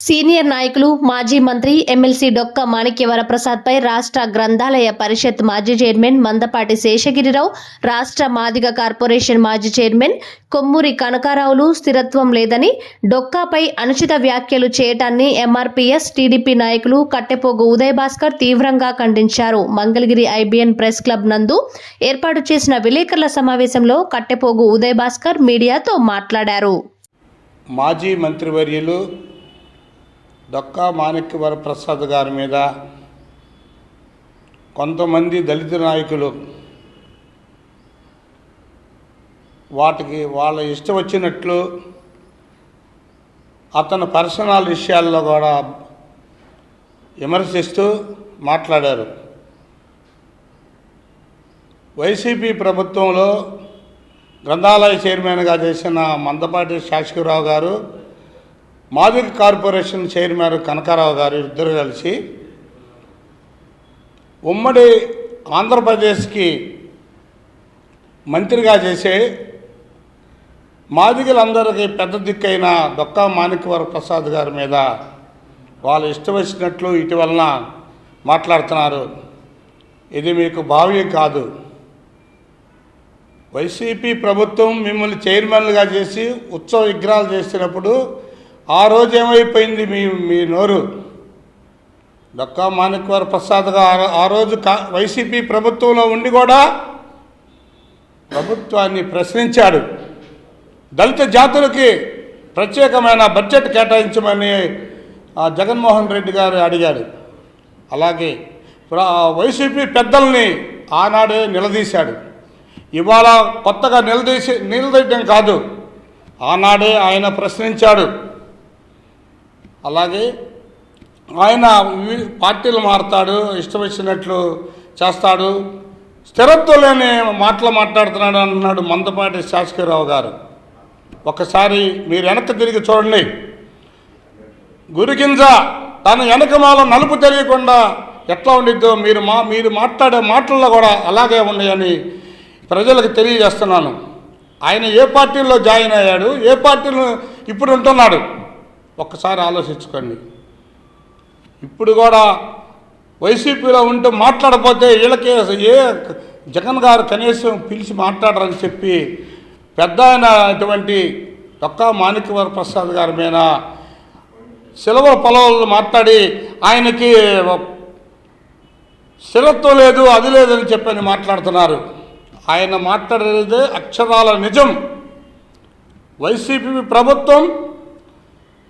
Senior నాయకులు మాజీ మంత్రి ఎమ్మెల్సీ డొక్క మాణిక్యవర ప్రసాద్ పై రాష్ట్ర గ్రంథాలయ పరిషత్ మాజీ చైర్మన్ మందపాటి శేషగిరిరావు రాష్ట్ర మాదిగ కార్పొరేషన్ మాజీ చైర్మన్ కొమ్మూరి కనకారావులు స్థిరత్వం లేదని డొక్కాపై అనుచిత వ్యాఖ్యలు చేయటాన్ని ఎంఆర్పీఎస్ టీడీపీ నాయకులు కట్టెపోగు ఉదయ్ భాస్కర్ తీవ్రంగా ఖండించారు. మంగళగిరి ఐబీఎన్ ప్రెస్ క్లబ్ నందు ఏర్పాటు చేసిన విలేకరుల సమావేశంలో కట్టెపోగు ఉదయ్ భాస్కర్ మీడియాతో మాట్లాడారు. మాజీ మంత్రివర్యులు డొక్కా మాణిక్య వరప్రసాద్ గారి మీద కొంతమంది దళిత నాయకులు వాటికి వాళ్ళ ఇష్టం వచ్చినట్లు అతని పర్సనల్ విషయాల్లో కూడా విమర్శిస్తూ మాట్లాడారు. వైసీపీ ప్రభుత్వంలో గ్రంథాలయ చైర్మన్గా చేసిన మందపాటి శాసకరావు గారు మాదిక కార్పొరేషన్ చైర్మన్ కనకారావు గారు ఇద్దరు కలిసి ఉమ్మడి ఆంధ్రప్రదేశ్కి మంత్రిగా చేసే మాదిగలందరికీ పెద్ద దిక్కైన దొక్కా మాణిక్యవర ప్రసాద్ గారి మీద వాళ్ళు ఇష్టం వచ్చినట్లు ఇటీవలన మాట్లాడుతున్నారు. ఇది మీకు భావ్యం కాదు. వైసీపీ ప్రభుత్వం మిమ్మల్ని చైర్మన్లుగా చేసి ఉత్సవ విగ్రహాలు చేసినప్పుడు ఆ రోజు ఏమైపోయింది మీ మీ నోరు? డొక్కా మాణిక్యవర ప్రసాద్గా ఆ- రోజు కా వైసీపీ ప్రభుత్వంలో ఉండి కూడా ప్రభుత్వాన్ని ప్రశ్నించాడు. దళిత జాతులకి ప్రత్యేకమైన బడ్జెట్ కేటాయించమని ఆ, జగన్మోహన్ రెడ్డి గారు అడిగాడు. అలాగే వైసీపీ పెద్దల్ని ఆనాడే నిలదీశాడు. ఇవాళ కొత్తగా నిలదీసి నిలదీయడం కాదు ఆనాడే ఆయన ప్రశ్నించాడు. అలాగే ఆయన పార్టీలు మారుతాడు ఇష్టం వచ్చినట్లు చేస్తాడు. స్థిరత్వం లేని మాటలు మాట్లాడుతున్నాడు అన్నాడు మందపాటి శాసకరావు గారు. ఒకసారి మీరు వెనక్కి తిరిగి చూడండి. గురికింజ తన వెనకమాల నలుపు తెలియకుండా ఎట్లా ఉండిద్దో మీరు మా మీరు మాట్లాడే మాటల్లో కూడా అలాగే ఉన్నాయని ప్రజలకు తెలియజేస్తున్నాను. ఆయన ఏ పార్టీలో జాయిన్ అయ్యాడు ఏ పార్టీలో ఇప్పుడు ఉంటున్నాడు? ఒక్కసారి ఆలోచించుకోండి. ఇప్పుడు కూడా వైసీపీలో ఉంటూ మాట్లాడపోతే వీళ్ళకి ఏ జగన్ గారు కనీసం పిలిచి మాట్లాడరని చెప్పి పెద్ద అయినటువంటి అటువంటి డొక్కా మాణిక్యవర ప్రసాద్ గారి మీద శిలవ పొలవలు మాట్లాడి ఆయనకి స్థిరత్వం లేదు అది లేదని చెప్పని మాట్లాడుతున్నారు. ఆయన మాట్లాడేదే అక్షరాల నిజం. వైసీపీ ప్రభుత్వం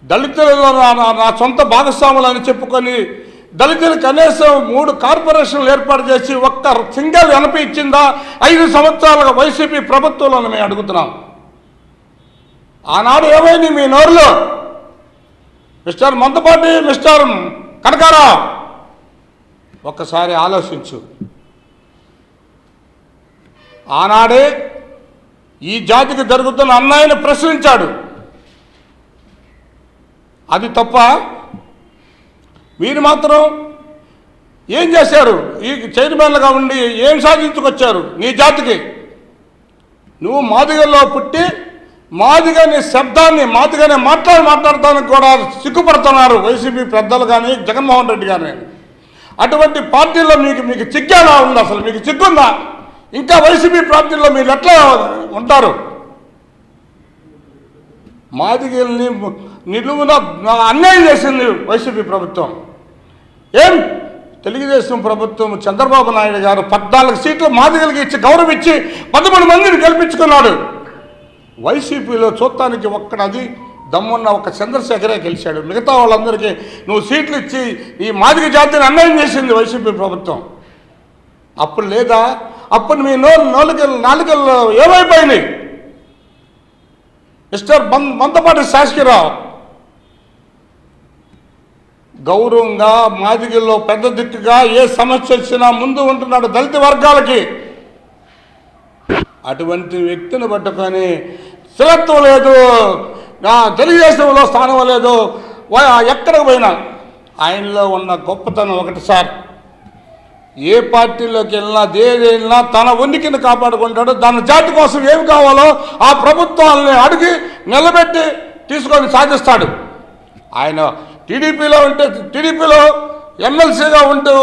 దళితులలో నా- నా- సొంత భాగస్వాములు అని చెప్పుకొని దళితులు కనీసం మూడు కార్పొరేషన్లు ఏర్పాటు చేసి ఒక్క సింగల్ వెనప ఇచ్చిందా? ఐదు సంవత్సరాలుగా వైసీపీ ప్రభుత్వంలో మేము అడుగుతున్నాం. ఆనాడు ఏమైంది మీ నోరులో? మిస్టర్ మందపాటి మిస్టర్ కనకారా ఒక్కసారి ఆలోచించు. ఆనాడే ఈ జాతికి జరుగుతున్న అన్నాయని ప్రశ్నించాడు. అది తప్ప మీరు మాత్రం ఏం చేశారు? ఈ చైర్మన్లుగా ఉండి ఏం సాధించుకొచ్చారు? నీ జాతికి. నువ్వు మాదిగల్లో పుట్టి మాదిగని శబ్దాన్ని మాదిగానే మాట్లాడి మాట్లాడటానికి కూడా సిగ్గుపడుతున్నారు వైసీపీ పెద్దలు కానీ జగన్మోహన్ రెడ్డి కానీ అటువంటి పార్టీల్లో మీకు మీకు చిగ్గేలా ఉంది అసలు? మీకు చిగ్గుందా? ఇంకా వైసీపీ పార్టీల్లో మీరు ఎట్లా ఉంటారు? మాదిగల్ని నిలువున అన్యాయం చేసింది వైసీపీ ప్రభుత్వం. ఏం? తెలుగుదేశం ప్రభుత్వం చంద్రబాబు నాయుడు గారు పద్నాలుగు సీట్లు మాదిగలకి ఇచ్చి గౌరవం ఇచ్చి పదమూడు మందిని గెలిపించుకున్నాడు. వైసీపీలో చూడటానికి ఒక్కడది దమ్మున్న ఒక చంద్రశేఖరే గెలిచాడు. మిగతా వాళ్ళందరికీ నువ్వు సీట్లు ఇచ్చి ఈ మాదిగ జాతిని అన్యాయం చేసింది వైసీపీ ప్రభుత్వం. అప్పుడు లేదా? అప్పుడు మీ నో నాలుకలు నాలుకలు ఏమైపోయినాయి? మిస్టర్ బం మందపాటి శాసకిరావు గౌరవంగా మాదిగిల్లో పెద్ద దిక్కుగా ఏ సమస్య వచ్చినా ముందు ఉంటున్నాడు దళిత వర్గాలకి. అటువంటి వ్యక్తిని పట్టుకొని స్థిరత్వం లేదు తెలుగుదేశంలో స్థానం లేదు ఎక్కడికి పోయినా ఆయనలో ఉన్న గొప్పతనం ఒకటి సార్. ఏ పార్టీలోకి వెళ్ళినా దేని వెళ్ళినా తన ఉనికిని కాపాడుకుంటాడు. తన జాతి కోసం ఏమి కావాలో ఆ ప్రభుత్వాలని అడిగి నిలబెట్టి తీసుకొని సాధిస్తాడు ఆయన టీడీపీలో ఉంటే టీడీపీలో ఎమ్మెల్సీగా ఉంటూ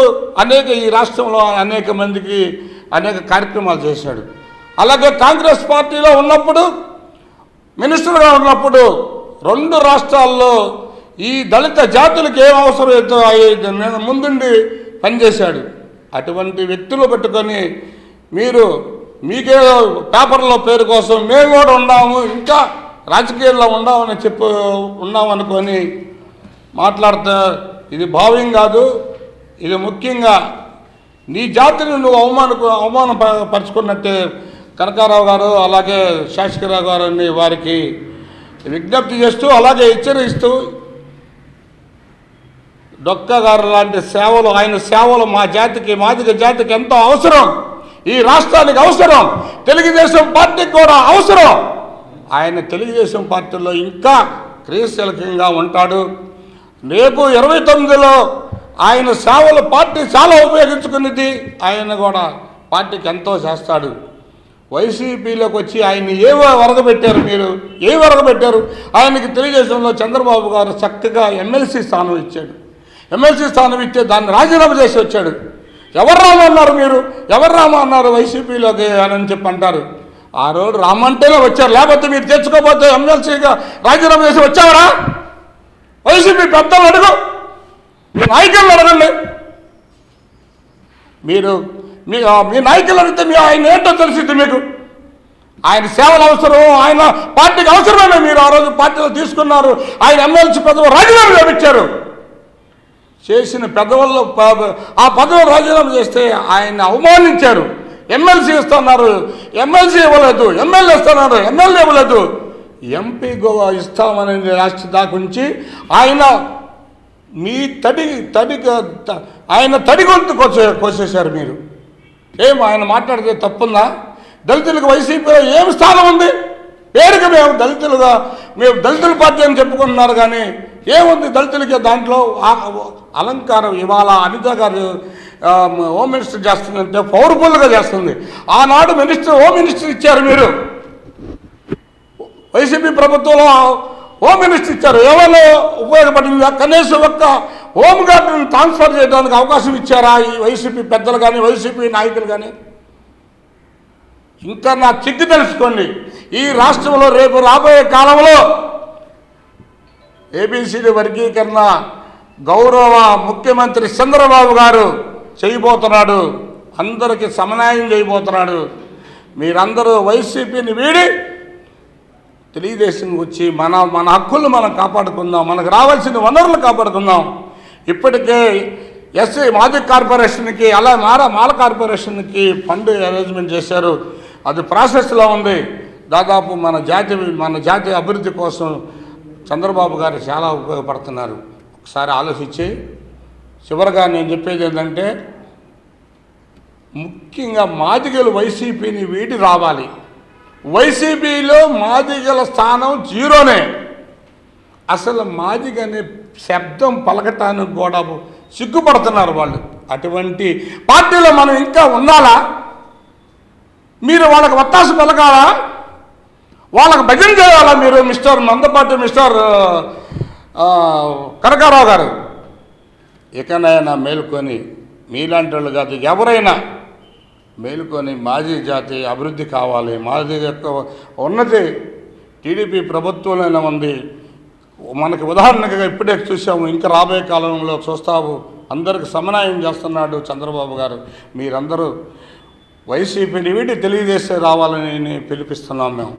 అనేక ఈ రాష్ట్రంలో అనేక మందికి అనేక కార్యక్రమాలు చేశాడు. అలాగే కాంగ్రెస్ పార్టీలో ఉన్నప్పుడు మినిస్టర్గా ఉన్నప్పుడు రెండు రాష్ట్రాల్లో ఈ దళిత జాతులకు ఏం అవసరం అయ్యేది ముందుండి పనిచేశాడు. అటువంటి వ్యక్తులు పెట్టుకొని మీరు మీకే పేపర్లో పేరు కోసం మేము కూడా ఉన్నాము ఇంకా రాజకీయాల్లో ఉన్నామని చెప్పు ఉన్నామనుకొని మాట్లాడితే ఇది భావ్యం కాదు ఇది ముఖ్యంగా నీ జాతిని నువ్వు అవమాన అవమానం పరుచుకున్నట్టే కనకారావు గారు అలాగే శాసకరావు గారు వారికి విజ్ఞప్తి చేస్తూ అలాగే హెచ్చరిస్తూ డొక్కగారు లాంటి సేవలు ఆయన సేవలు మా జాతికి మాదిక జాతికి ఎంతో అవసరం. ఈ రాష్ట్రానికి అవసరం. తెలుగుదేశం పార్టీకి కూడా అవసరం. ఆయన తెలుగుదేశం పార్టీలో ఇంకా క్రియశీలకంగా ఉంటాడు. రేపు ఇరవై తొమ్మిదిలో ఆయన సేవలు పార్టీ చాలా ఉపయోగించుకున్నది ఆయన కూడా పార్టీకి ఎంతో చేస్తాడు. వైసీపీలోకి వచ్చి ఆయన్ని ఏ వరగబెట్టారు మీరు? ఏ వరగబెట్టారు ఆయనకి తెలుగుదేశంలో చంద్రబాబు గారు చక్కగా ఎమ్మెల్సీ స్థానం ఇచ్చాడు. ఎమ్మెల్సీ స్థానం ఇస్తే దాన్ని రాజీనామా చేసి వచ్చాడు. ఎవరు రామ అన్నారు మీరు? ఎవరు రామ అన్నారు? వైసీపీలోకి అని చెప్పి అంటారు. ఆ రోజు రామంటేనే వచ్చారు. లేకపోతే మీరు తెచ్చుకోకపోతే ఎమ్మెల్సీగా రాజీనామా చేసి వచ్చావరా? వైసీపీ పెద్దలు అడుగు. మీ నాయకులను అడగండి. మీరు మీ మీ నాయకులు అడిగితే మీ ఆయన ఏంటో తెలిసింది మీకు. ఆయన సేవలు అవసరం ఆయన పార్టీకి అవసరమే మీరు ఆ రోజు పార్టీలో తీసుకున్నారు. ఆయన ఎమ్మెల్సీ పదవి రాజీనామా చేపించారు. చేసిన పెద్దవాళ్ళు ఆ పదవి రాజీనామా చేస్తే ఆయన అవమానించారు. ఎమ్మెల్సీ ఇస్తున్నారు. ఎమ్మెల్సీ ఇవ్వలేదు. ఎమ్మెల్యే ఇస్తున్నారు. ఎమ్మెల్యే ఇవ్వలేదు. ఎంపీ గోవా ఇస్తామనే రాష్ట్ర దాకుంచి ఆయన మీ తడి తడి ఆయన తడి గొంతు కోసే కోసేశారు మీరు. ఏం ఆయన మాట్లాడితే తప్పుందా? దళితులకు వైసీపీలో ఏం స్థానం ఉంది? పేరుకి మేము దళితులుగా మేము దళితుల పార్టీ అని చెప్పుకుంటున్నారు కానీ ఏముంది దళితులకి దాంట్లో? అలంకారం ఇవాళ అనిత గారు హోమ్ మినిస్టర్ చేస్తుందంటే పవర్ఫుల్గా చేస్తుంది. ఆనాడు మినిస్టర్ హోమ్ మినిస్టర్ ఇచ్చారు మీరు. వైసీపీ ప్రభుత్వంలో హోమ్ మినిస్టర్ ఇచ్చారు. ఎవరో ఉపయోగపడిందా? కనీసం ఒక్క హోమ్ గార్డును ట్రాన్స్ఫర్ చేయడానికి అవకాశం ఇచ్చారా ఈ వైసీపీ పెద్దలు కానీ వైసీపీ నాయకులు కానీ? ఇంకా నా చిక్కు తెలుసుకోండి. ఈ రాష్ట్రంలో రేపు రాబోయే కాలంలో ఏబిసిడి వర్గీకరణ గౌరవ ముఖ్యమంత్రి చంద్రబాబు గారు చేయబోతున్నాడు. అందరికీ సమన్వయం చేయబోతున్నాడు. మీరందరూ వైసీపీని వీడి తెలుగుదేశం వచ్చి మన మన హక్కులు మనం కాపాడుకుందాం మనకు రావాల్సిన వనరులు కాపాడుకుందాం. ఇప్పటికే ఎస్సీ మాజీ కార్పొరేషన్కి అలా మార మాల కార్పొరేషన్కి ఫండ్ అరేంజ్మెంట్ చేశారు. అది ప్రాసెస్లో ఉంది. దాదాపు మన జాతి మన జాతి అభివృద్ధి కోసం చంద్రబాబు గారు చాలా ఉపయోగపడుతున్నారు. ఒకసారి ఆలోచించి చివరిగా నేను చెప్పేది ఏంటంటే ముఖ్యంగా మాదిగలు వైసీపీని వీడి రావాలి. వైసీపీలో మాదిగల స్థానం జీరోనే. అసలు మాదిగ అనే శబ్దం పలకటానికి కూడా సిగ్గుపడుతున్నారు వాళ్ళు. అటువంటి పార్టీలో మనం ఇంకా ఉండాలా? మీరు వాళ్ళకి వత్తాసు పలకాలా? వాళ్ళకి భజన చేయాలా మీరు మిస్టర్ మందపాటి మిస్టర్ కనకారావు గారు? ఇకనైనా మేలుకొని మీలాంటి వాళ్ళు కాదు ఎవరైనా మేలుకొని మాజీ జాతి అభివృద్ధి కావాలి. మాజీ యొక్క ఉన్నతి టీడీపీ ప్రభుత్వంలోనే ఉంది. మనకి ఉదాహరణగా ఇప్పుడే చూసాము ఇంకా రాబోయే కాలంలో చూస్తావు అందరికి సమన్వయం చేస్తున్నాడు చంద్రబాబు గారు. మీరందరూ వైసీపీని వీటి తెలియజేస్తే రావాలని పిలిపిస్తున్నాం మేము.